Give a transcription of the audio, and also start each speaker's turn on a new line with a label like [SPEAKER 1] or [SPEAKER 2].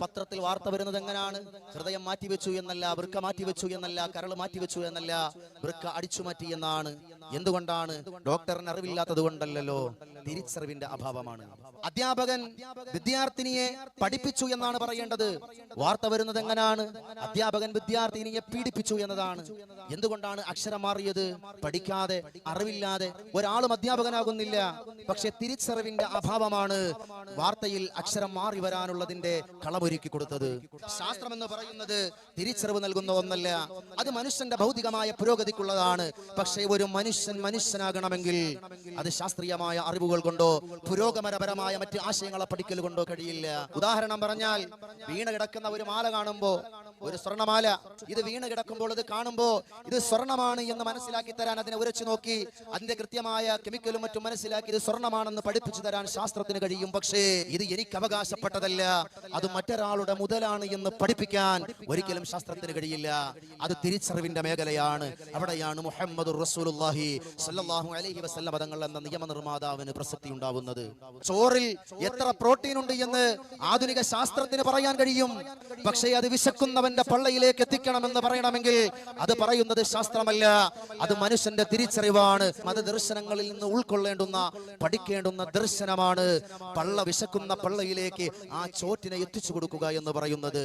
[SPEAKER 1] പത്രത്തിൽ വാർത്ത വരുന്നത് എങ്ങനെയാണ് ഹൃദയം മാറ്റിവെച്ചു എന്നല്ല വൃക്ക മാറ്റിവെച്ചു എന്നല്ല കരൾ മാറ്റിവെച്ചു എന്നല്ല വൃക്ക അടിച്ചു മാറ്റി എന്നാണ്. എന്തുകൊണ്ടാണ് ഡോക്ടറിന് അറിവില്ലാത്തത് കൊണ്ടല്ലോ തിരിച്ചറിവിന്റെ അഭാവമാണ്. അധ്യാപകൻ വിദ്യാർത്ഥിനിയെ പഠിപ്പിച്ചു എന്നാണ് പറയേണ്ടത്. വാർത്ത വരുന്നത് എങ്ങനെയാണ് അധ്യാപകൻ വിദ്യാർത്ഥിനിയെ പീഡിപ്പിച്ചു എന്നതാണ്. എന്തുകൊണ്ടാണ് അക്ഷരം മാറിയത്? പഠിക്കാതെ അറിവില്ലാതെ ഒരാളും അധ്യാപകനാകുന്നില്ല. പക്ഷെ തിരിച്ചറിവിന്റെ അഭാവമാണ് വാർത്തയിൽ അക്ഷരം മാറി വരാനുള്ളതിന്റെ കളമൊരുക്കി കൊടുത്തത്. ശാസ്ത്രം എന്ന് പറയുന്നത് തിരിച്ചറിവ് നൽകുന്ന ഒന്നല്ല. അത് മനുഷ്യന്റെ ഭൗതികമായ പുരോഗതിക്കുള്ളതാണ്. പക്ഷേ ഒരു മനുഷ്യൻ മനുഷ്യനാകണമെങ്കിൽ അത് ശാസ്ത്രീയമായ അറിവുകൾ കൊണ്ടോ പുരോഗമനപരമായ മറ്റ് ആശയങ്ങളെ പഠിക്കൽ കൊണ്ടോ കഴിയില്ല. ഉദാഹരണം പറഞ്ഞാൽ വീണ് കിടക്കുന്ന ഒരു മാല കാണുമ്പോ ഒരു സ്വർണമാല. ഇത് വീണ് കിടക്കുമ്പോൾ അത് കാണുമ്പോ ഇത് സ്വർണമാണ് എന്ന് മനസ്സിലാക്കി തരാൻ അതിനെ ഉരച്ചു നോക്കി. അതിന്റെ കൃത്യമായ കെമിക്കലും മറ്റും മനസ്സിലാക്കി ഇത് സ്വർണമാണെന്ന് പഠിപ്പിച്ചു തരാൻ ശാസ്ത്രത്തിന് കഴിയും. പക്ഷേ ഇത് എനിക്ക് അവകാശപ്പെട്ടതല്ല. അത് മറ്റൊരാളുടെ മുതലാണ് എന്ന് പഠിപ്പിക്കാൻ ഒരിക്കലും ശാസ്ത്രത്തിന് കഴിയില്ല. അത് തിരിച്ചറിവിന്റെ മേഖലയാണ്. അവിടെയാണ് മുഹമ്മദ് റസൂലുള്ളാഹി സല്ലാഹു അലൈഹി വസല്ലം തങ്ങൾ എന്ന നിയമനിർമ്മാതാവിന് പ്രസക്തി ഉണ്ടാവുന്നത്. ചോറിൽ എത്ര പ്രോട്ടീൻ ഉണ്ട് എന്ന് ആധുനിക ശാസ്ത്രത്തിന് പറയാൻ കഴിയും. പക്ഷേ അത് വിശക്കുന്നവന്റെ പള്ളയിലേക്ക് എത്തിക്കണമെന്ന് പറയണമെങ്കിൽ അത് പറയുന്നത് ശാസ്ത്രമല്ല. അത് മനുഷ്യന്റെ തിരിച്ചറിവാണ്. മതദർശനങ്ങളിൽ നിന്ന് ഉൾക്കൊള്ളേണ്ടുന്ന പഠിക്കേണ്ടുന്ന ദർശനമാണ്. പള്ള വിശക്കുന്ന പള്ളയിലേക്ക് ആ ചോറ്റിനെ എത്തിച്ചു കൊടുക്കുക എന്ന് പറയുന്നത്.